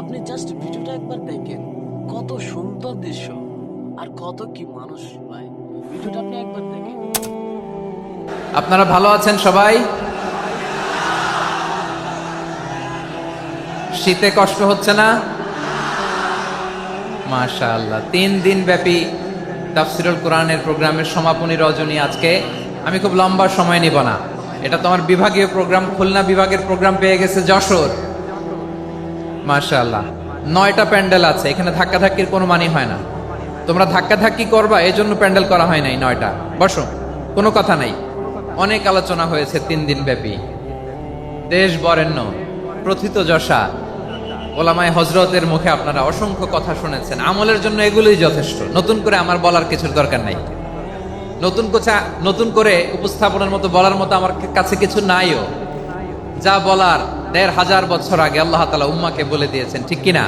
আপনি জাস্ট ভিডিওটা একবার দেখেন, কত সুন্দর দৃশ্য। আর কত কি মানুষ ভিডিওটা আপনি একবার দেখেন। আপনারা ভালো আছেন সবাই? শীতে কষ্ট হচ্ছে না? মাশাআল্লাহ। তিন দিন ব্যাপী তাফসিরুল কোরআনের প্রোগ্রামের সমাপনী রজনী আজকে। আমি খুব লম্বা সময় নিব না। এটা তোমার বিভাগীয় প্রোগ্রাম, খুলনা বিভাগের প্রোগ্রাম পেয়ে গেছে যশোর। মাশাআল্লাহ। নয়টা প্যান্ডেল আছে, এখানে ধাক্কাধাক্কির কোনো মানি হয় না। তোমরা ধাক্কাধাক্কি করবা, এই জন্য প্যান্ডেল করা হয় নাই নয়টা। বসো, কোনো কথা নাই। অনেক আলোচনা হয়েছে তিন দিন ব্যাপী। দেশ বরেণ্য, প্রথিত যশা। ওলামায় হজরতের মুখে আপনারা অসংখ্য কথা শুনেছেন। আমলের জন্য এগুলোই যথেষ্ট। নতুন করে আমার বলার কিছুর দরকার নাই। নতুন কোচা, নতুন করে উপস্থাপনের মতো বলার মতো আমার কাছে কিছু নাইও। যা বলার দেড় হাজার বছর আগে আল্লাহ তালা উম্মাকে বলে দিয়েছেন, ঠিক কিনা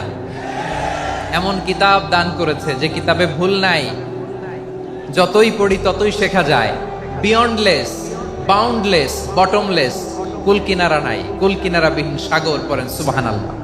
এমন কিতাব দান করেছে যে কিতাবে ভুল নাই। যতই পড়ি ততই শেখা যায়। বিয়ন্ডলেস বাউন্ডলেস বটমলেস কুল কিনারা নাই। কুল কিনারা বিহীন সাগর পড়েন সুবাহান আল্লাহ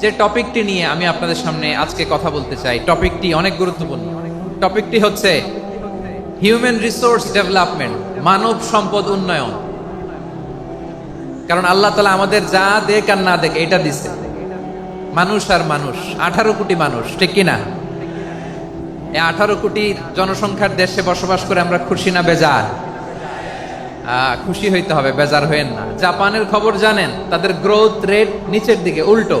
যে টপিকটি নিয়ে আমি আপনাদের সামনে আজকে কথা বলতে চাই, টপিকটি অনেক গুরুত্বপূর্ণ। টপিকটি হচ্ছে হিউম্যান রিসোর্স ডেভেলপমেন্ট মানব সম্পদ উন্নয়ন। কারণ আল্লাহ তালা আমাদের যা দেখ আর না দেখ, এটা দিছে। মানুষ আর মানুষ, আঠারো কোটি মানুষ, ঠিক কিনা এই আঠারো কোটি জনসংখ্যার দেশে বসবাস করে আমরা খুশি না বেজার? খুশি হইতে হবে, বেজার হইেন না। জাপানের খবর জানেন, তাদের গ্রোথ রেট নিচের দিকে, উল্টো।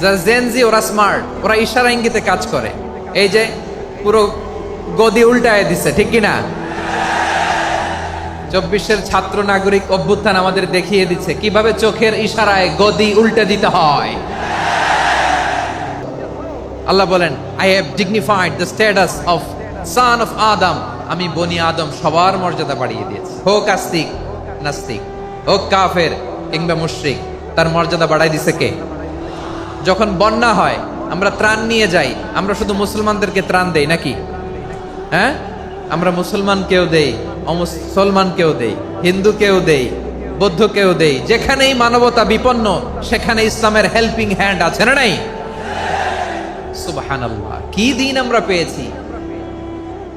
যারা জেন জি ওরা স্মার্ট ওরা ইশারা ইঙ্গিতে কাজ করে। এই যে পুরো গদি উল্টায় দিছে, ঠিক কিনা? চব্বিশের ছাত্র নাগরিক অভ্যুত্থান আমাদের দেখিয়ে দিচ্ছে, কীভাবে চোখের ইশারায় গদি উল্টে দিতে হয়। আল্লাহ বলেন I have dignified the status of son of Adam আমি বনি আদম সবার মর্যাদা বাড়িয়ে দিয়েছি। হোক আস্তিক, নাস্তিক, হোক কাফের কিংবা মুশরিক, তার মর্যাদা বাড়াই দিছে কে? যখন বন্যা হয়, আমরা ত্রাণ নিয়ে যাই। আমরা শুধু মুসলমানদেরকে ত্রাণ দেই নাকি? হ্যাঁ? আমরা মুসলমান কেউ দেই, অমুসলমান কেউ দেই, হিন্দু কেউ দেই, বৌদ্ধ কেউ দেই। যেখানেই মানবতা বিপন্ন, সেখানে ইসলামের হেল্পিং হ্যান্ড আছে না নাই? কি দিন আমরা পেয়েছি?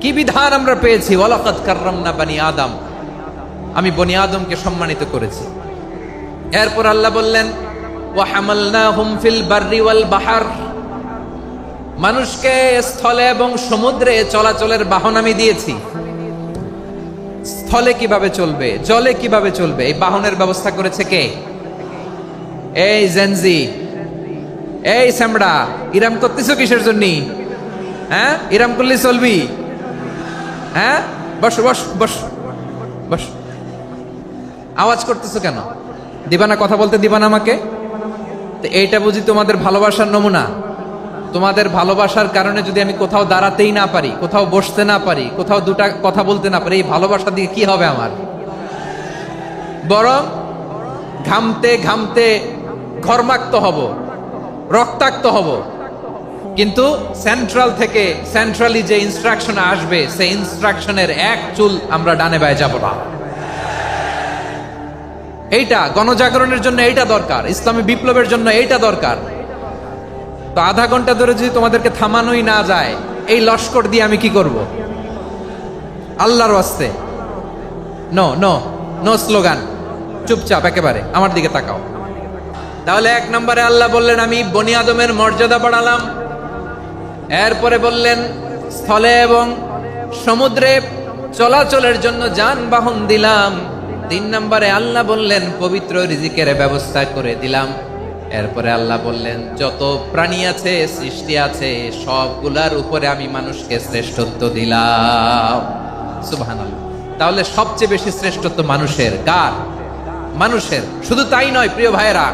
কি বিধান আমরা পেয়েছি? ওয়ালাকাদ কাররামনা বানি আদম। আমি বনি আদমকে সম্মানিত করেছি। এরপর আল্লাহ বললেন ওয়া হামালনাহুম ফিল বাররি ওয়াল বাহার মানুষকে স্থলে এবং সমুদ্রে চলাচলের বাহন আমি দিয়েছি। স্থলে কীভাবে চলবে, জলে কীভাবে চলবে, এই বাহনের ব্যবস্থা করেছে কে? এই জেনজি এই স্যামড়া ইরাম করতেছো কিসের জন্য? হ্যাঁ? ইরাম করলে চলবি। হ্যাঁ? বস বস বস বস। আওয়াজ করতেছো কেন? দিবানা কথা বলতে দিবানা আমাকে? তো, এইটা বুঝি তোমাদের ভালোবাসার নমুনা? তোমাদের ভালোবাসার কারণে যদি আমি কোথাও দাঁড়াতেই না পারি, কোথাও বসতে না পারি, কোথাও দুটা কথা বলতে না পারি, এই ভালোবাসা দিয়ে কি হবে আমার? বরং ঘামতে ঘামতে ঘর্মাক্ত হব, রক্তাক্ত হব। কিন্তু সেন্ট্রাল থেকে সেন্ট্রালি যে ইনস্ট্রাকশন আসবে, সেই ইনস্ট্রাকশনের এক চুল আমরা ডানে বায়ে যাব না। এইটা, গণজাগরণের জন্য এইটা দরকার, ইসলামী বিপ্লবের জন্য এইটা দরকার। তো আধা ঘণ্টা ধরে যদি তোমাদেরকে থামানোই না যায়, এই লস্কর দিয়ে আমি কি করব? আল্লাহর ওয়াস্তে। নো নো নো স্লোগান চুপচাপ, একেবারে, আমার দিকে তাকাও। তাহলে এক নম্বরে আল্লাহ বললেন, আমি বনি আদমের মর্যাদা বাড়ালাম। এরপরে বললেন, স্থলে এবং সমুদ্রে চলাচলের জন্য যানবাহন দিলাম। তিন নম্বরে আল্লাহ বললেন, পবিত্র রিজিকের ব্যবস্থা করে দিলাম। এরপরে আল্লাহ বললেন, যত প্রাণী আছে, সৃষ্টি আছে, সবগুলার উপরে আমি মানুষকে শ্রেষ্ঠত্ব দিলাম। সুবহানাল্লাহ। তাহলে সবচেয়ে বেশি শ্রেষ্ঠত্ব মানুষের কার? মানুষের। শুধু তাই নয়, প্রিয় ভাইয়েরা,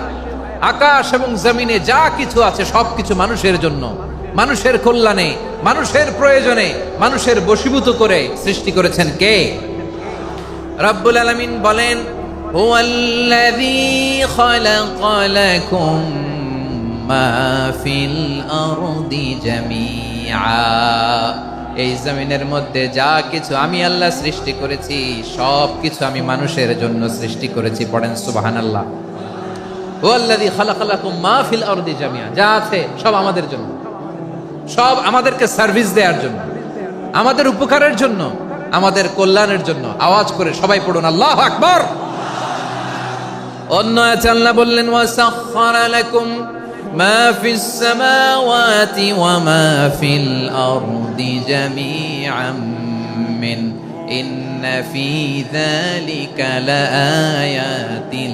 আকাশ এবং জমিনে যা কিছু আছে, সবকিছু মানুষের জন্য। মানুষের কল্যাণে, মানুষের প্রয়োজনে, মানুষের বশীভূত করে সৃষ্টি করেছেন কে? রব্বুল আলামিন বলেন এই জমিনের মধ্যে যা কিছু আমি আল্লাহ সৃষ্টি করেছি, সব কিছু আমি মানুষের জন্য সৃষ্টি করেছি। পড়েন সুবহানাল্লাহ। হুয়াল্লাযী খালাকা লাকুম মা ফিল আরদি জামিয়া যা আছে, সব আমাদের জন্য। সব আমাদেরকে সার্ভিস দেওয়ার জন্য। আমাদের উপকারের জন্য। আমাদের কল্যাণের জন্য। আওয়াজ করে সবাই পড়ুন, আল্লাহ আকবর। অন্য আছে আল্লাহ বললেন, ওয়াসাখখারা লাকুম মা ফিস সামাওয়াতি ওয়া মা ফিল আরদি জামিআম ইন্না ফি যালিকা লাআয়াতিন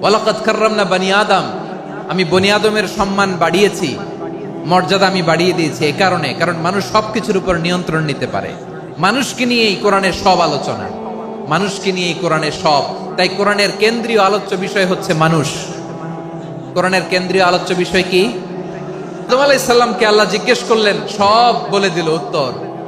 ওয়ালাকাত কাররামনা বানি আদম। আমি বনি আদমের সম্মান বাড়িয়েছি, মর্যাদা আমি বাড়িয়ে দিয়েছি এই কারণে, কারণ মানুষ সবকিছুর উপর নিয়ন্ত্রণ নিতে পারে। মানুষকে নিয়ে এই কোরআনের সব আলোচনা, মানুষকে নিয়ে এই কোরআনের সব। তাই কোরআনের কেন্দ্রীয় আলোচ্য বিষয় হচ্ছে মানুষ। কোরআনের কেন্দ্রীয় আলোচ্য বিষয় কি? আদম আলাইসাল্লামকে আল্লাহ জিজ্ঞেস করলেন, সব বলে দিল উত্তর।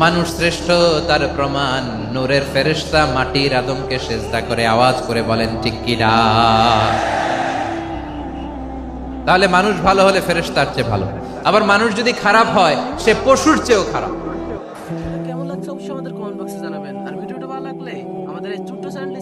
মানুষ শ্রেষ্ঠ, তার প্রমাণ। নূরের ফেরেস্তা মাটির আদমকে সেজদা করে আওয়াজ করে বলেন, ঠিক কিনা তাহলে মানুষ ভালো হলে ফেরেশতার চেয়ে ভালো। আবার মানুষ যদি খারাপ হয়, সে পশুর চেয়েও খারাপ। কেমন লাগছে? অবশ্যই আমাদের কমেন্ট বক্সে জানাবেন। আর ভিডিওটা ভালো লাগলে আমাদের এই ছোট্ট চ্যানেলটি